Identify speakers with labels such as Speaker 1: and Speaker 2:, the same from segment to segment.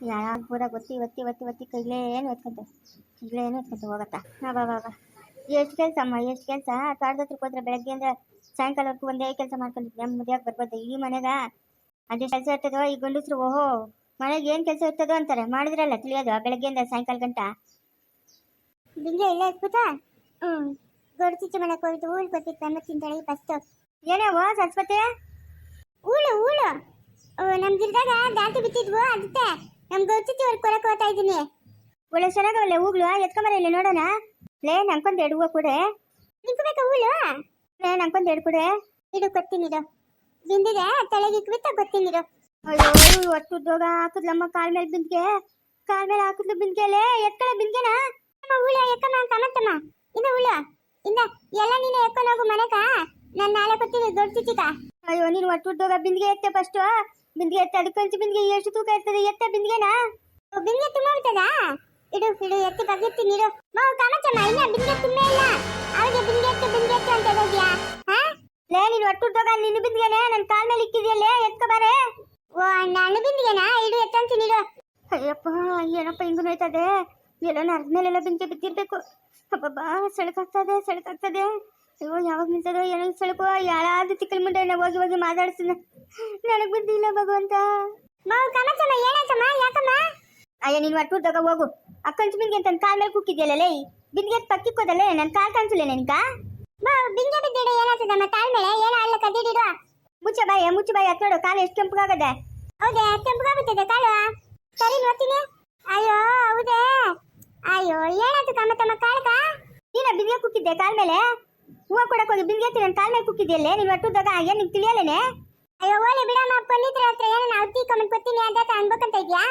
Speaker 1: ಯಾರ ಪೂರ ಗೊತ್ತಿ ಒತ್ತಿ ಒತ್ತಿ ಒತ್ತಿ ಕೈಲೇ ಏನು ಎತ್ಕೊಂತ? ಕೈಲೇ ಏನು ಎತ್ಕೊಂತ ಹೋಗತ್ತಾ? ಹಾ ಬಾ ಬಾ ಎಷ್ಟು ಕೆಲಸ ಅಮ್ಮ ಎಷ್ಟು ಕೆಲಸ? ತೋಟದ ಹತ್ರಕ್ಕೆ ಹೋದ್ರೆ ಬೆಳಗ್ಗೆ ಅಂದ್ರೆ ಸಾಯಂಕಾಲವರೆಗೂ ಒಂದೇ ಕೆಲಸ ಮಾಡ್ಕೊಂಡಿದ್ದೆ. ನೆಮ್ಮದಿಯಾಗಿ ಬರ್ಬೋದು. ಈ ಮನೆಗ ಅದೇ ಕೆಲಸ ಇರ್ತದೋ ಈ ಗಂಡಸ್ರು ಓಹೋ ಮನೆಗೆ ಏನು ಕೆಲಸ ಇರ್ತದೋ ಅಂತಾರೆ. ಮಾಡಿದ್ರಲ್ಲ ತಿಳಿಯೋದು ಬೆಳಗ್ಗೆಯಿಂದ ಸಾಯಂಕಾಲ ಗಂಟ?
Speaker 2: ಬಿಂಗೆ ಇಲ್ಲ ಇಟ್ಬಿಟ್ಟ ಹ್ಞೂ ದೊಡ್ಡ ಚಿಚ್ಚ ಮನೆಗೆ ಹೋಗಿದ್ದು ಊರಿಗೆ ಬರ್ತಿತ್ತು ಅನ್ನೋ ತಿಂತಾಳೆ ಫಸ್ಟು
Speaker 1: ಏನೇವೋ ಸರಸ್ವತಿ?
Speaker 2: ಊಳು ಊಳು. ನಮ್ಮ ಗಿಡದಾಗ ದಾಟಿ ಬಿತ್ತಿದ್ವು ಅದಕ್ಕೆ. ನಮ್ಮ ಗೌಚಿತಿ ಅವ್ರಿಗೆ ಕೊರಕ್ ಹೋಗ್ತಾ ಇದ್ದೀನಿ.
Speaker 1: ಒಳ್ಳೆ ಚೆನ್ನಾಗವಲ್ಲ ಹೂಗ್ಲು ಎತ್ಕೊಂಬರ ಇಲ್ಲಿ ನೋಡೋಣ. ಲೇ ನಂಗೊಂದು ಎರಡು ಹೂವು ಕೊಡೆ.
Speaker 2: ನಿಂತ್ಕೋಬೇಕಾ ಊಳು
Speaker 1: ಲೇ ನಂಗೊಂದು ಎರಡು ಕೊಡೆ.
Speaker 2: ಇಡು ಇದು ಬಿಂದಿಗೆ ತಲೆಗೆ ಇಕ್ಬಿಟ್ಟ ಗೊತ್ತೀನಿರು
Speaker 1: ಅಯ್ಯೋ ಒಟ್ಟು ದೋಗ ಹಾಕಿದ್ಲಮ್ಮ ಕಾಲ್ ಮೇಲೆ ಬಿಂದ್ಗೆ. ಕಾಲ್ ಮೇಲೆ ಹಾಕಿದ್ಲು ಲೇ, ಎತ್ಕಳ
Speaker 2: ಅಮ್ಮ ಎಕ್ಕಮ್ಮ ಅಂತ ಅನ್ನತ್ತಮ್ಮ. ಇನ್ನ ಹೂಳ? ಇನ್ನ ಎಲ್ಲ ನೀನು ಎಕ್ಕೊಂಡು ಹೋಗು ಮನೆಗ? ನಾನು ನಾಳೆ ಕೊತ್ತೀನಿ ದೊಡ್ಡ
Speaker 1: ಅಯ್ಯೋ, ನೀನು ಒಟ್ಟು ದೋಗ ಬಿಂದ್ಗೆ ಎತ್ತೆ ಫಸ್ಟ್ ಬಿಂದ್ಗೆ ಎತ್ತ ಕಂಚು ಬಿಂದಿಗೆ ಎಷ್ಟು ತೂಕ ಇರ್ತದೆ, ಎತ್ತ ಬಿಂದ್ಗೆನಾ?
Speaker 2: ಬಿಂದಿಗೆ ತುಂಬ ಬಿಟ್ಟದಾ ಇಡು ಇಡು, ಎತ್ತಿ ಬಗ್ಗಿರ್ತೀನಿ ಇಡು ಮಾವು ಕಾಮಚಮ್ಮ ಇನ್ನ ಬಿಂದಿಗೆ ತುಂಬೇ ಇಲ್ಲ. ಅವಳಿಗೆ ಬಿಂದಿಗೆ ಎತ್ತು ಬಿಂದಿಗೆ ಎತ್ತು ಅಂತ ಇದೆಯಾ ಹಾ?
Speaker 1: ಲೇ, ನೀನು ಒಟ್ಟು ದೋಗ ನಿನ್ನ ಬಿಂದಿಗೆನೆ ನನ್ನ ಕಾಲ್ ಮೇಲೆ ಇಕ್ಕಿದೆಯಲ್ಲೇ ಎತ್ಕೊ ಬಾರೆ.
Speaker 2: ಓ ಅಣ್ಣ ಬಿಂದಿಗೆನಾ? ಇಡು ಎತ್ತಂತೀನಿ ಇಡು
Speaker 1: ಅಯ್ಯಪ್ಪ, ಏನಪ್ಪ ಹಿಂಗು ನೋಯ್ತದೆ? ಎಲ್ಲೋ ನರ್ದ ಮೇಲೆಲ್ಲ ಬಿಂದಿಗೆ ಬಿದ್ದಿರ್ಬೇಕು. ಅಬ್ಬಬ್ಬಾ, ಸೆಳಕಾಗ್ತದೆ ಸೆಳಕಾಗ್ತದೆ. ಅಯ್ಯೋ, ಯಾವಾಗ ನಿಂತದೋ, ಏನೋ ಸೆಳಕು ಯಾರಾದ್ರೂ ತಿಕ್ಕಲ್ ಮುಂದೆ ಹೋಗಿ ಹೋಗಿ ಮಾತಾಡ್ಸಿದ ನನಗೆ ಬುದ್ಧಿ ಇಲ್ಲ ಭಗವಂತ.
Speaker 2: ಮಾವು ಕಮಚಮ್ಮ ಏನಾಯ್ತಮ್ಮ? ಯಾಕಮ್ಮ?
Speaker 1: ಅಯ್ಯ ನೀನು ಒಟ್ಟು ದೊಗ ಹೋಗು. ಅಕ್ಕಂಚು ಬಿಂದಿಗೆ ಅಂತ ಕಾಲ್ ಮೇಲೆ ಕುಕ್ಕಿದ್ಯಲ್ಲ ಲೇ. ಬಿಂದಿಗೆ ಪಕ್ಕಿಕ್ಕೋದಲ್ಲೇ ನನ್ನ ಕಾಲ್ ಕಾಣಿಸಿಲ್ಲ ನಿನ್ಕ
Speaker 2: ಮಾವು ಬಿಂಗೆ ಬಿದ್ದಿಡು ಏನಾಯ್ತದಮ್ಮ? ತಾಳ್ ಮೇಲೆ? ಏನೋ ಅಲ್ಲ ಕದ್ದಿಡಿಡು
Speaker 1: ಮುಚ್ಚ ಬಾಯ ಮುಚ್ಚ ಬಾಯ ನೋಡು ಕಾಲು ಎಷ್ಟು ಕೆಂಪಗಾಗದೆ.
Speaker 2: ಹೌದೇ ಕೆಂಪುಗಾಗುತ್ತದೆ ಕಾಲು. ಸರಿ ನೋಡ್ತೀನಿ. ಅಯ್ಯೋ ಹೌದೇ. ಅಯ್ಯೋ ಏನಾಯ್ತು ಕಮತಮ್ಮ ಕಾಳಕ
Speaker 1: ನೀನ ಬಿಂದಿಗೆ ಕುಕ್ಕಿದ್ದೆ ಕಾಲ್ ಮೇಲೆ? ಹೂವು ಕೊಡಕ್ ಹೋಗಿ ಬಿಂದಿಗೆ ನನ್ನ ಕಾಲ್ ಮೇಲೆ ಕುಕ್ಕಿದ್ಯಲ್ಲೇ ನೀನು ಒಟ್ಟು ದೊಗ ಏನ್ ನಿಂಗೆ ತಿಳಿಯಲೇನೆ?
Speaker 2: ಅಯ್ಯೋ ಓಲೆ ಬಿಡಮ್ಮ ಪೊಲೀಸರ ಹತ್ರ ಏನೋ ನಾವು ತೀಕೊಂಬಂದು ಕೊಡ್ತೀನಿ ಅಂತ ಅನ್ಬೇಕಂತ ಇದ್ಯಾ?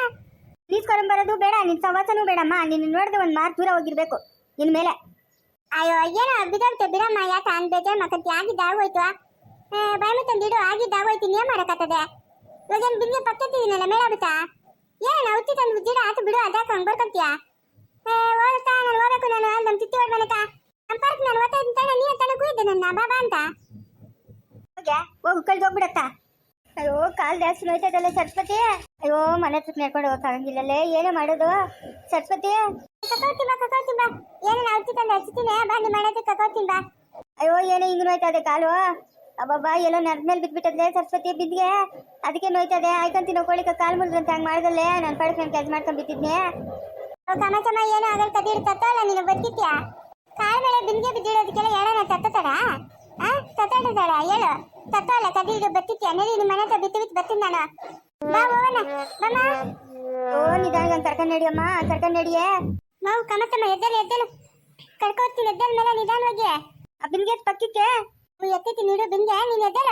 Speaker 1: ನೀಸ್ಕೊಂಡ್ ಬರೋದು ಬೇಡ ನಿನ್ ಸವಾಸನೂ ಬೇಡಮ್ಮ. ನಿನ್ನ ನೋಡಿದ್ರೆ ಒಂದ್ ಮಾರ್ ದೂರ ಹೋಗಿರ್ಬೇಕು. ನಿನ್ ಮೇಲೆ.
Speaker 2: ಅಯ್ಯೋ ಏನೋ ಬಿಡಂತೆ ಬಿಡಮ್ಮ. ಯಾಕ ಅನ್ಬೇಜಾರ್ ಮಕ್ಕಂತಿ ಆಗಿದ್ದ ಆಗೋಯ್ತು. ಬಾಯಿ ಮುತ್ತಂದಿಡು ಆಗಿದ್ದ ಆಗೋಯ್ತು. ಇನ್ನೇ ಮಾಡಕತ್ತದೆ ಇವಾಗ ಏನು ಬಿಂಗೆ ಪಕ್ಕತ್ತಿದ್ದೀನಲ್ಲ ಮೇಲಾಗುತ್ತಾ ಏನು ಉತ್ತಿ ತಂದು ಜಿಡ ಆತು ಬಿಡು ಅದಾಕ ಹಂಗ್ ಬರ್ಕಂತೀಯ? ಹೋಗ್ತಾ ನಾನು ಹೋಗ್ಬೇಕು ನಾನು. ನಮ್ ತಿತ್ತಿ ಹೊಡ್ ಮನೆಕ. ನಮ್ಮ ಪಾರ್ಕ್ ನಾನು ಓದ್ತಾ ಇದ್ದೀನಿ ತಾನೆ. ನೀನು ತಾನೆ ಕೂಯಿದ್ದೆ ನನ್ನ. ಬಾಬಾ ಅಂತ.
Speaker 1: ಹೋಗ್ಯಾ? ಹೋಗು ಕಳ್ದು ಹೋಗ್ಬಿಡತ್ತ? ಅಯ್ಯೋ, ಕಾಲ್ ಜಾಸ್ತಿ ನೋಯ್ತದಲ್ಲ ಸರಸ್ವತಿ? ಅಯ್ಯೋ, ಮನೆ ಹತ್ರ ನಡ್ಕೊಂಡು ಹೋಗಕ್ಕಾಗಂಗಿಲ್ಲಲ್ಲೇ ಏನೇ ಮಾಡೋದು? ಸರಸ್ವತಿ?
Speaker 2: ಕಕೋತೀನಿ ಬಾ ಕಕೋತೀನಿ ಬಾ ಏನು ನಾವು ಉತ್ತಿ ತಂದು ಹಚ್ತೀನಿ ಬಾ ನಿಮ್ಮ ಮನೆ ಹತ್ರ ಬಾ
Speaker 1: ಅಯ್ಯೋ, ಏನೋ ಹಿಂಗ್ ನೋಯ್ತದೆ ಕಾಲು? ಅಬ್ಬಬ್ಬ ಎಲ್ಲೋ ನರ್ದ ಮೇಲೆ ಬಿದ್ಬಿಟ್ಟದ್ಲೆ ಸರಸ್ವತಿ ಬಿದ್ದಿಗೆ. ಅದಕ್ಕೆ ನೋಯ್ತದೆ. ಆಯ್ಕೊಂತೀನಿ ನೋಡ್ಕೊಳ್ಳಿಕ್ಕೆ ಕಾಲು ಮುರಿದ್ರಂತ, ಹಂಗ್ ಮಾಡ್ದಲ್ಲೇ? ನಾನು ಪಡಕ್ ನಾನು ಕೆಲಸ ಮಾಡ್ಕೊಂಡ್ ಬಿದ್ದಿದ್ನೆ.
Speaker 2: ಕಮಚಮ ಏನು ಅದ್ರ ಕದಿಡ್ ತತ್ತಲ್ಲ ನೀನು ಬರ್ತಿದ್ಯಾ ಕಾಲ ಮೇಲೆ ಬಿಂದಿಗೆ ಬಿದ್ದಿಡೋದಕ್ಕೆಲ್ಲ ನಾನು ತತ್ತತಾರ? ತತ್ತಾಡ್ತಾಳ ಹೇಳು. ತತ್ತಲ್ಲ ಇದು ಬರ್ತಿದ್ಯಾ ನಡಿ ನಿಮ್ಮ ಮನೆ ಹತ್ರ ಬಿತ್ತು ಬಿತ್ತು ಬರ್ತೀನಿ ನಾನು. ಬಾ ಹೋಗೋಣ. ಬಮ್ಮ.
Speaker 1: ಓ ನಿಧಾನ ಕರ್ಕೊಂಡು ನಡಿಯಮ್ಮ ಕರ್ಕೊಂಡು ನಡಿಯೇ.
Speaker 2: ನಾವು ಕಮತಮ್ಮ ಎದ್ದೇಳು ಎದ್ದೇಳು. ಕರ್ಕೋತೀನಿ ಎದ್ದೇಳ ಮೇಲೆ ನಿಧಾನವಾಗಿ.
Speaker 1: ಆ ಬಿಂಗೆ ಪಕ್ಕಿಕ್ಕೆ
Speaker 2: ಎತ್ತಿತಿ ನೀಡು ಬಿಂಗೆ ನೀನು ಎದ್ದೇಳ?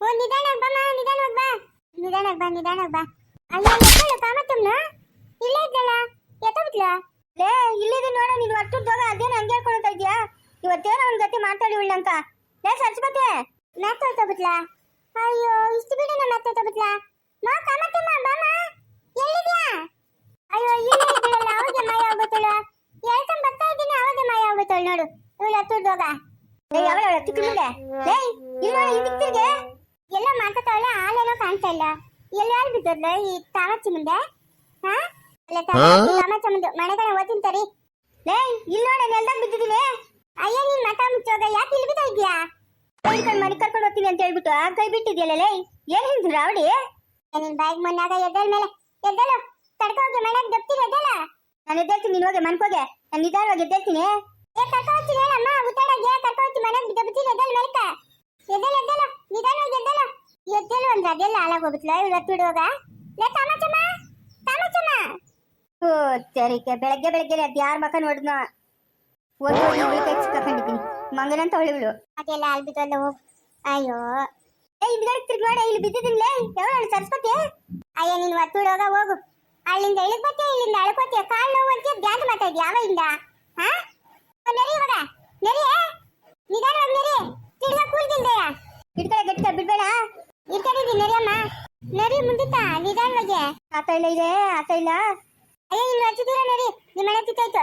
Speaker 2: ಓ ನಿಧಾನ ಬಮ್ಮ ನಿಧಾನವಾಗಿ ಬಾ. ನಿಧಾನವಾಗಿ ಬಾ ನಿಧಾನವಾಗಿ ಬಾ. ಅಯ್ಯೋ ಎದ್ದಳು ಕಾಮತ್ತಮ್ಮ ಇಲ್ಲೇ ಇದ್ದಲ್ಲ? ಎತ್ತಬಿಟ್ಲ
Speaker 1: ಲೇ ಇಲ್ಲಿದೆ ನೋಡ ನೀನು ಅಷ್ಟು ದೋಗ ಅದೇನು ಹಂಗೆ ಹೇಳ್ಕೊಳ್ತಾ ಇದ್ಯಾ ಇವತ್ತೇನೋ ಒಂದ್ ಗತಿ ಮಾತಾಡಿ ಉಳ್ಳಂಕ ಲೇ ಸರಸ್ವತಿ
Speaker 2: ಮಾತಾಡ್ತಬಿಟ್ಲ ಅಯ್ಯೋ, ಇಷ್ಟು ಬಿಡಿ ನಾ ಮಾತಾಡ್ತಬಿಟ್ಲ ಮಾ ಕಾಮತ್ತಮ್ಮ ಬಾಮ ಎಲ್ಲಿದ್ಯಾ? ಅಯ್ಯೋ, ಇಲ್ಲೇ ಇದ್ದೀಳಲ್ಲ ಅವಾಗೆ ಮಾಯ ಹೋಗ್ಬಿಟ್ಟಳು ಹೇಳ್ಕೊಂಡ್ ಬರ್ತಾ ಇದ್ದೀನಿ, ಅವಾಗೆ ಮಾಯ ಹೋಗ್ಬಿಟ್ಟಳು ನೋಡು. ಇವಳು ಹತ್ತುರ್ದೋಗ
Speaker 1: ಏಯ್ ಅವಳ ಯಾವ ತಿಕ್ಕಲಿಲ್ಲ ಲೇ ಇಲ್ಲ ಹಿಂದಿಕ್ ತಿರ್ಗೆ?
Speaker 2: ಎಲ್ಲ ಮಾತಾಡ್ತಾವಳೆ ಹಾಲೇನೋ ಕಾಣ್ತಾ ಇಲ್ಲ. ಎಲ್ಲಾರು ಯಾರು ಬಿದ್ದದ್ಲ? ಈ ತಾಮಚ್ಚಿ ಮುಂದೆ? ಹಾ? ಅಲ್ಲ ತಾಮಚ್ಚಿ ಮುಂದೆ. ಮನೆಗಳ ಓದ್ತೀನಿ ತರಿ
Speaker 1: ಲೇ ಇಲ್ಲ ನೋಡ ನೆಲ್ದಾಗ ಬಿದ್ದಿದ್ದೀನಿ
Speaker 2: ಅಯ್ಯ, ನೀನ್ ಮಠ ಮುಚ್ಚೋಗ ಯಾಕೆ ಇಲ್ಲಿ ಬಿದ್ದ ಇದ್ಯಾ
Speaker 1: ಹೇಳ್ಕೊಂಡು ಮನೆ ಕರ್ಕೊಂಡು ಹೋಗ್ತೀನಿ ಅಂತ ಹೇಳ್ಬಿಟ್ಟು ಆ ಕೈ ಬಿಟ್ಟಿದ್ಯಲ್ಲ ಏನ್ ಹಿಂದ್ ರಾವಡಿ
Speaker 2: ನಿನ್ ಬ್ಯಾಗ್ ಮೊನ್ನಾಗ ಎದ್ದಲ್ ಮೇಲೆ ಎದ್ದಲು ತಡ್ಕೋಗಿ ಮನೆಗೆ ದಪ್ತಿಲ್ಲ ಎದ್ದಲ್ಲ
Speaker 1: ನಾನು ಎದ್ದೇಳ್ತೀನಿ, ನೀನ್ ಹೋಗಿ, ಮನ್ಕೋಗೆ, ನಾನು ನಿಧಾನವಾಗಿ ಎದ್ದೇಳ್ತೀನಿ.
Speaker 2: ಏ ಕರ್ಕೋತಿ ಹೇಳಮ್ಮ ಉತ್ತಡಗೆ ಕರ್ಕೋತಿ ಮನೆಗೆ ಬಿದ್ದ ಬಿತ್ತಿಲ್ಲ ಎದ್ದಲ್ ಮೇಲ್ಕ. ಎದ್ದಲ್ ಎದ್ದಲು ನಿಧಾನವಾಗಿ ಎದ್ದಲು ಎದ್ದಲು ಅಂದ್ರೆ ಅದೆಲ್ಲ ಹಾಳಾಗೋಗ್ಬಿಟ್ಲ ಇವತ್ತು ಬಿಡುವಾಗ ಲೇ ತಾಮಚಮ್ಮ ತಾಮಚಮ್ಮ
Speaker 1: ಓ ಸರಿಕೆ ಬೆಳಗ್ಗೆ ಬೆಳಗ್ಗೆ ಅದ್ ಯಾರ ಮಕ ನೋಡಿದ್ನೋ? ಓದಿ ಇವಳು ಕೈ ಸಿಕ್ಕಾಕೊಂಡಿದ್ದೀನಿ ಮಂಗನಂತ ಅವಳಿಗಳು
Speaker 2: ಅದೆಲ್ಲ ಅಲ್ಲಿ ಬಿದ್ದಲ್ಲ ಹೋಗು ಅಯ್ಯೋ.
Speaker 1: ಏ ಹಿಂದ್ಗಡೆ ತಿರ್ಗಿ ನೋಡಿ ಇಲ್ಲಿ ಬಿದ್ದಿದ್ದೀನಿ ಲೇ ಯಾವ ಸರಸ್ವತಿ
Speaker 2: ಅಯ್ಯ ನೀನು ಒತ್ತು ಬಿಡುವಾಗ ಹೋಗು ಅಲ್ಲಿಂದ ಇಳಿದ್ ಬತ್ತೆ ಇಲ್ಲಿಂದ ಅಳ್ಕೋತೀಯ? ಕಾಲ್ ನೋವು ಅಂತ ಮಾಡ್ತಾ ಇದ್ಯಾ ಯಾವಾಗಿಂದ? ಹಾ? ನಡಿ ಇವಾಗ. ನಡಿ ನಿಧಾನವಾಗಿ ನಡಿ. ತಿರ್ಗಾ
Speaker 1: ಹಿಡ್ಕಡೆ ಬಿಡ್ಬೇಡ.
Speaker 2: ಇರ್ಕೊಂಡಿದ್ದೀನಿ ನಡಿಯಮ್ಮ ನಡಿ ಮುಂದಿತ್ತ ನಿಧಾನವಾಗಿ.
Speaker 1: ಆತ ಇಲ್ಲ ಇದೆ ಆತ ಇಲ್ಲ.
Speaker 2: ಅಯ್ಯ ಇನ್ನು ನಿಮ್ಮ ಮನೆ ತಿತ್ತಾಯ್ತು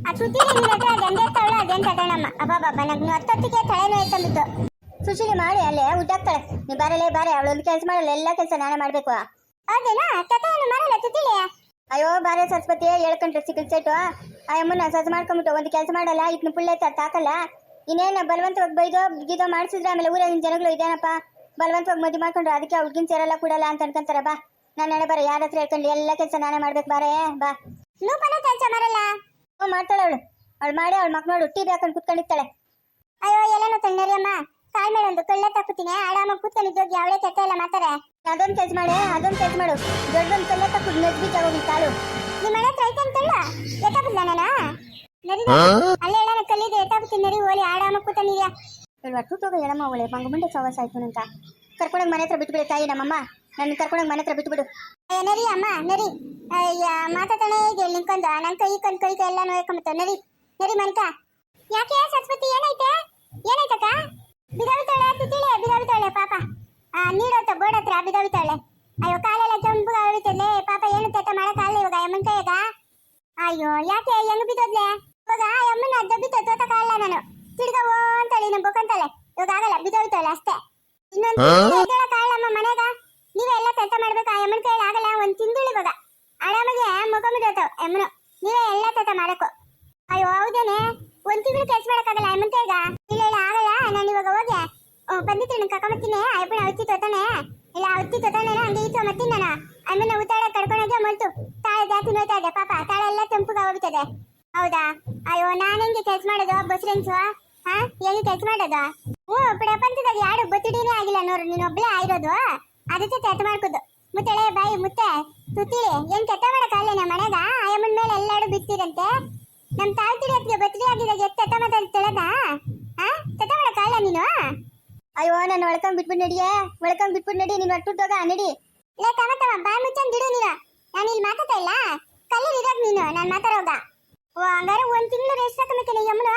Speaker 2: ಆ ನಂಗೆ ಹತ್ತೊತ್ತಿಗೆ ತಲೆನೋ ತಂದಿತ್ತು
Speaker 1: ಸುಶೀಲಿ ಮಾಡಿ ಅಲ್ಲೇ ಆಗ್ತಾಳೆ ನೀ ಬಾರಲೇ ಬಾರೆ ಅವಳೊಂದು ಕೆಲಸ ಮಾಡಲ್ಲ ಎಲ್ಲ ಕೆಲಸ ನಾನೇ ಮಾಡ್ಬೇಕು.
Speaker 2: ಮಾಡಲ್ಲ
Speaker 1: ಅಯ್ಯೋ ಬಾರೆ ಸರಸ್ವತಿ ಹೇಳ್ಕೊಂಡ್ರೆ ಸಿಕ್ಕಲ್ ಸೆಟ್ಟು ಆ ಅಮ್ಮನ ಸಸ್ ಮಾಡ್ಕೊಂಬಿಟ್ಟು ಒಂದು ಕೆಲಸ ಮಾಡಲ್ಲ ಇದನ್ನ ಪುಳ್ಳೆ ತಾಕಲ್ಲ? ಇನ್ನೇನ ಬಲವಂತವಾಗಿ ಬೈದೋ ಗಿದೋ ಮಾಡಿಸಿದ್ರೆ ಆಮೇಲೆ ಊರಲ್ಲಿ ಜನಗಳು ಇದೇನಪ್ಪ? ಬಲವಂತವಾಗಿ ಮದುವೆ ಮಾಡ್ಕೊಂಡ್ರೆ ಅದಕ್ಕೆ ಹುಡ್ಗಿನ ಸೇರಲ್ಲ ಕೂಡಲ್ಲ ಅಂತ ಅನ್ಕೊಂತಾರ ಬಾ. ನಾನು ಬರ ಯಾರ ಹತ್ರ ಹೇಳ್ಕೊಂಡು ಎಲ್ಲ ಕೆಲಸ ನಾನೇ ಮಾಡ್ಬೇಕು ಬಾರೇ ಬಾ.
Speaker 2: ನೂಪನ ಕೆಲಸ ಮಾಡಲ್ಲ
Speaker 1: ಹ್ಞೂ ಮಾಡ್ತಾಳೆ ಅವಳು. ಅವಳು ಮಾಡಿ ಅವಳು ಮಾಡಿ ಹುಟ್ಟಿದ್ರೆ ಹಾಕೊಂಡು ಕುತ್ಕೊಂಡಿರ್ತಾಳೆ.
Speaker 2: ಅಯ್ಯೋ ಎಲ್ಲನೂ ತಣ್ಣರಿಯಮ್ಮ ಕಾಲ್ ಮೇಲೆ ಒಂದು ಕಳ್ಳೆ ತಕ್ಕುತ್ತೀನಿ ಆರಾಮ ಕೂತ್ಕೊಂಡಿದ್ದೋಗಿ ಅವಳೇ ಕೆಟ್ಟ ಇಲ್ಲ ಮಾತಾರೆ
Speaker 1: ಅದೊಂದು ಕೆಲಸ ಮಾಡೆ ಅದೊಂದು ಕೆಲಸ ಮಾಡು. ದೊಡ್ಡೊಂದು ಕಳ್ಳೆ ತಕ್ಕು ನಜ್ಬಿ ಹೋಗಿ ಕಾಳು
Speaker 2: ನಿಮ್ಮ ಮನೆ ಹತ್ರ ಐತೆ ಅಂತಲ್ಲ ಎತ್ತಾಬಿಡ್ಲ ನಾನ? ನರಿ ಅಲ್ಲೇ ಹೇಳೋಣ ಕಲ್ಲಿದೆ ಎತ್ತಾಬಿಡ್ತೀನಿ ನರಿ ಓಲಿ ಆರಾಮ ಕೂತನಿದ್ಯಾ
Speaker 1: ಇಲ್ವಾ ಟೂಟೋಗ ಹೇಳಮ್ಮ ಅವಳೆ. ಮಂಗ ಮುಂಡೆ ಸವಾಸ ಆಯ್ತು ನಂತ ಕರ್ಕೊಂಡೋಗಿ ಮನೆ ಹತ್ರ ಬಿಟ್ಬಿಡು ತಾಯಿ ನಮ್ಮಮ್ಮ. ನನ್ನ ಕರ್ಕೊಂಡೋಗಿ ಮನೆ ಹತ್ರ ಬಿಟ್ಬಿಡು.
Speaker 2: ಅಯ್ಯ ನರಿ ಅಮ್ಮ ನರಿ. ಅಯ್ಯ ಮಾತಾಡಣೆ ಹೇಗೆ ನಿಂಕೊಂದು ನನ್ನ ಕೈ ಕಣ್ ಕೈ ಎಲ್ಲ ನೋಯ್ಕೊಂಬತ್ತ ನರಿ ನರಿ ಮನ್ಕ ಯಾಕೆ ಸರಸ್ವತಿ ಏನೈತೆ ಏನೈತಕ್ಕ ಬಿದಾವಿತಾಳೆ ತಿಳಿ ಬಿದಾವಿತಾಳೆ ಪಾಪ. ಆ ನೀಡತ್ತ ಬೋರ್ಡ್ ಹತ್ರ ಬಿದಾವಿತಾಳೆ ಅಯ್ಯೋ ಕಾಲೆಲ್ಲ ಜಂಬು ಆಗುತ್ತಲೆ ಪಾಪ ಏನು ತಟ ಮಾಡಕ್ಕಾಗಲ್ಲ ಇವಾಗ ಅಮ್ಮನ ಕೈಯಾಗ? ಅಯ್ಯೋ ಯಾಕೆ? ಹೆಂಗ್ ಬಿದ್ದೋದ್ಲೆ? ಇವಾಗ ಅಮ್ಮನ ತೋಟ ತೋತಕ್ಕಾಗಲ್ಲ ನಾನು. ತಿರ್ಗವೋ ಅಂತೇಳಿ ನಮ್ಮ ಬೊಕ್ಕಂತಾಳೆ ಇವಾಗ ಆಗಲ್ಲ ಬಿದ್ದೋಯ್ತಾಳೆ ಅಷ್ಟೇ. ಇನ್ನೊಂದು ಕಾಳಮ್ಮ ಮನೆಗ? ನೀವೇ ಎಲ್ಲ ಕೆಲಸ ಮಾಡ್ಬೇಕು? ಆ ಕೈಯಲ್ಲಿ ಆಗಲ್ಲ, ಒಂದ್ ತಿಂಗಳು ಇವಾಗ ಮಗ ಮುಖಮಿಡೋತು ಯಮ್ಮನು ನೀವೇ ಎಲ್ಲ ಕೆಲಸ ಮಾಡಕ್ಕು. ಅಯ್ಯೋ, ಹೌದೇನೆ? ಒಂದ್ ತಿಂಗಳು ಕೆಲಸ ಮಾಡಕ್ಕಾಗಲ್ಲ ಅಮ್ಮನ ಕೈಗ? ಇಲ್ಲ ಇಲ್ಲ, ಆಗಲ್ಲ. ನಾನು ಇವಾಗ ಹೋಗಿ ಬಂದಿದ್ದೀನಿ ನಿನ್ ಕರ್ಕೊಂಬತ್ತೀನಿ ಅಯ್ಯಪ್ಪನ ಔತಿ ತೊತಾನೆ. ಇಲ್ಲ ಔತಿ ತೊತಾನೆ ಹಂಗೆ ಈಚೆ ಮತ್ತೀನಿ ನಾನು. ಅಮ್ಮನ ಉತ್ತಾಡ ಕಡ್ಕೊಂಡೋಗಿ ಮಲ್ತು. ತಾಳೆ ಜಾತಿ ನೋಯ್ತಾ ಇದೆ, ಪಾಪ. ತಾಳೆ ಎಲ್ಲ ಕೆಂಪುಗೆ ಹೋಗ್ತದೆ ಹೌದಾ? ಅಯ್ಯೋ, ನಾನು ಹೆಂಗೆ ಕೆಲಸ ಮಾಡೋದು? ಬಸ್ರೆನ್ಸು ಹಾ? ಹೆಂಗೆ ಕೆಲಸ ಮಾಡೋದು? ಹ್ಞೂ ಪ್ರಪಂಚದಾಗ ಯಾರು ಬತ್ತಿಡಿನೇ ಆಗಿಲ್ಲ ನೋಡು. ನೀನೊಬ್ಬಳೇ ಆಗಿರೋದು. ಅದಕ್ಕೆ ಕೆಟ್ಟ ಮಾಡ್ಕೋದು ಮುತ್ತಳೆ ಬಾಯಿ ಮುತ್ತೆ ತುತ್ತಿಳಿ ಏನ್ ಕೆಟ್ಟ ಮಾಡಕ್ಕಾಗಲ್ಲ ನಮ್ಮ ಮನೆಗ? ಅಯ್ಯಮ್ಮನ ಮೇಲೆ ಎಲ್ಲಾರು ಬಿಡ್ತೀರಂತೆ ನಮ್ ತಾಳ್ತಿರಿ ಅತ್ತಿಗೆ ಬತ್ತಿಡಿ ಆಗಿದಾಗ ಎತ್ತ ಕೆಟ್ಟ ಮಾತಾಡ್ತಿಳದ ಹಾ ಕೆಟ್ಟ ಮಾಡಕ್ಕಾಗಲ್ಲ ನೀನು?
Speaker 1: ಅಯ್ಯೋ ನಾನು ಒಳ್ಕೊಂಡ್ ಬಿಟ್ಬಿಟ್ಟು ನಡಿಯೇ. ಒಳ್ಕೊಂಡ್ ಬಿಟ್ಬಿಟ್ಟು ನಡಿ ನೀನು ಹೋಗ ನಡಿ.
Speaker 2: ಲೇ ತಮ ತಮ ಬಾಯಿ ಮುಚ್ಚಂದ್ ಬಿಡು ನೀನು. ನಾನು ಇಲ್ಲಿ ಮಾತಾಡ್ತಾ ಇಲ್ಲ. ಕಲ್ಲಿ ಇರೋದ್ ನೀನು ನಾನು ಮಾತಾಡೋಗ ಓ ಹಂಗಾರೆ ಒಂದ್ ತಿಂಗಳು ರೆಸ್ಟ್ ಹಾಕಬೇಕೇನೆ ಯಮ್ಮನ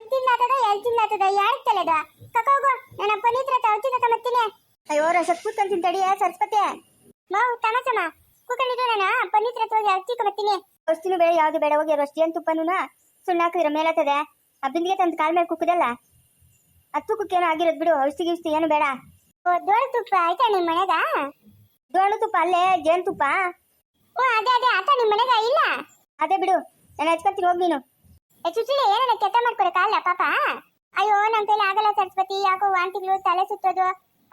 Speaker 2: ಒಂದ್ ಎರಡು ಎರಡ್ ತಿಂಗ್ಳಾತದ ಯಾಕೆ ತಲೆದ? ಕಕ್ಕೋಗು ನನ್ನ ಪನೀತ್ರ ತೌಚಿ ತಗೊಂಬತ್ತೀನಿ
Speaker 1: ಅಯ್ಯೋ ರಸತ್ ಕೂತ್ಕೊಂತೀನಿ ತಡಿಯೇ ಸರಸ್ವತಿ.
Speaker 2: ಮೌ ತಮ ತಮ ಕೂಕೊಂಡಿದ್ದು ನಾನು ಹತ್ರ ಹೋಗಿ ಹಚ್ಚಿ ಬರ್ತೀನಿ.
Speaker 1: ಅಷ್ಟಿನೂ ಬೇಡ ಯಾವ್ದು ಬೇಡ ಹೋಗಿ ರೊಷ್ಟಿ ಅಂತ ತುಪ್ಪನೂ ಸುಣ್ಣ ಹಾಕಿದ್ರೆ ಮೇಲತ್ತದೆ ಆ ಬಿಂದಿಗೆ ತಂದು ಕಾಲ್ ಮೇಲೆ ಕುಕ್ಕದಲ್ಲ. ಅದು ತುಕ್ಕಕ್ಕೇನು ಆಗಿರೋದು ಬಿಡು ಔಷಧಿ ಗಿಷ್ಟಿ ಏನು ಬೇಡ.
Speaker 2: ಓ ದೊಡ್ಡ ತುಪ್ಪ ಆಯ್ತಾ ನಿಮ್ಮ ಮನೆಗ?
Speaker 1: ಜೋಳು ತುಪ್ಪ ಅಲ್ಲೇ ಜೇನು ತುಪ್ಪ.
Speaker 2: ಓ ಅದೇ ಅದೇ ಆತ ನಿಮ್ಮ ಮನೆಗ ಇಲ್ಲ?
Speaker 1: ಅದೇ ಬಿಡು ನಾನು ಹಚ್ಕೊಂತೀನಿ ಹೋಗಿ ನೀನು.
Speaker 2: ಏ ಚುಚ್ಚುಲಿ ಏನನ್ನ ಕೆಟ್ಟ ಮಾಡ್ಕೊಡಕ್ಕಾಗಲ್ಲ ಪಾಪ? ಅಯ್ಯೋ ನಮ್ಮ ಕೈಲಿ ಆಗಲ್ಲ ಸರಸ್ವತಿ ಯಾಕೋ ವಾಂತಿಗಳು ತಲೆ ಸುತ್ತೋದು.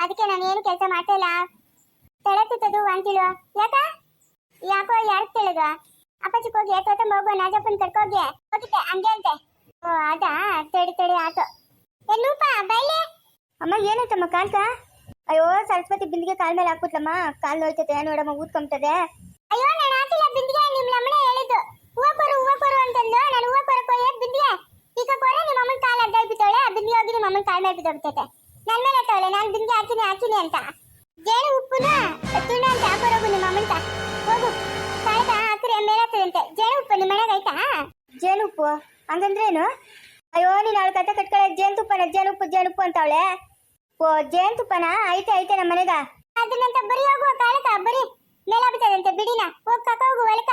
Speaker 2: ಅದಕ್ಕೆ ನಾನು ಏನು ಕೆಲಸ ಮಾಡ್ತಾ ಇಲ್ಲ. ತಲೆ ವಾಂತಿಲು ಯಾಕ? ಯಾಕೋ ಯಾರು ತಿಳಿದು ಅಪ್ಪಾಜಿ ಹೋಗಿ ತೋತಂಬ ಹೋಗುವ, ನಾಜಪ್ಪನ್ ಕರ್ಕೋಗಿ. ಹೋಗಿದ್ದೆ, ಹಂಗೆ ಅಂತೆ. ಓ, ಅದಾ? ತಡಿ ತಡಿ, ಆತು. ಏನೂಪ ನೂಪ ಬೈಲಿ
Speaker 1: ಅಮ್ಮ, ಏನಾಯ್ತಮ್ಮ, ಕಾಲ್ಕ? ಅಯ್ಯೋ, ಸರಸ್ವತಿ ಬಿಂದಿಗೆ ಕಾಲ್ ಮೇಲೆ ಹಾಕ್ಬಿಟ್ಲಮ್ಮ. ಕಾಲ್ ನೋಯ್ತೈತೆ, ನೋಡಮ್ಮ, ಊದ್ಕೊಂಬಿಟ್ಟದೆ.
Speaker 2: ಅಯ್ಯೋ, ನಾನು ಹಾಕಿಲ್ಲ ಬಿಂದಿಗೆ, ನಿಮ್ ನಮ್ಮನೆ ಹೇಳಿದ್ದು. ಹೂವ ಕೊರು ಹೂವ ಕೊರು ಅಂತಂದು ನಾನು ಹೂವ ಕೊರಕ್ಕೆ ಹೋಗಿ ಬಿಂದಿಗೆ. ಈಗ ಕೊರೆ ನಿಮ್ಮ ಅಮ್ಮನ ಕಾಲ್ ಅಡ್ಡ ಬಿದ್ದವಳೆ ಆ ಬಿಂದಿಗೆ ಹೋಗಿ ನಿಮ್ಮ ಅಮ್ಮನ ಕಾಲ್ ಮೇಲೆ ಬಿದ್ದೋಗ್ತೈತೆ. ನನ್ ಮೇಲೆ ತವಳೆ ನಾನು ಬಿಂದಿಗೆ ಹಾಕಿನಿ ಹಾಕಿನಿ ಅಂತ. ಜೇನು ಉಪ್ಪುನ ತುಣ್ಣ ಅಂತ ಹಾಕೋರೋಗು ನಿಮ್ಮ ಅಮ್ಮಂತ. ಹೋಗು. ಕಾಯ್ದ ಹಾಕ್ರೆ ಮೇಲೆ ಆಗ್ತದಂತೆ ಜೇನು ಉಪ್ಪು ನಿಮ್ಮ ಮನೆಗೆ ಆಯ್ತಾ?
Speaker 1: ಜೇನುಪ್ಪು ಹಂಗಂದ್ರೆ ಏನು? ಅಯ್ಯೋ ನೀನು ಅವಳು ಕತೆ ಕಟ್ಕೊಳ್ಳೆ ಜೇನುತುಪ್ಪನ ಜೇನುಪ್ಪು ಜೇನುಪ್ಪು ಅಂತವಳೆ? ಓ ಜೇನು ತುಪ್ಪನ? ಐತೆ ಐತೆ ನಮ್ಮ ಮನೆಗ.
Speaker 2: ಅದನ್ನಂತ ಬರೀ ಹೋಗುವ ಕಾಳಕ ಬರೀ. ಮೇಲಾಗ್ತದಂತೆ ಬಿಡಿನ. ಹೋಗ್ ಕಕ್ಕ ಹೋಗು ಒಳಕ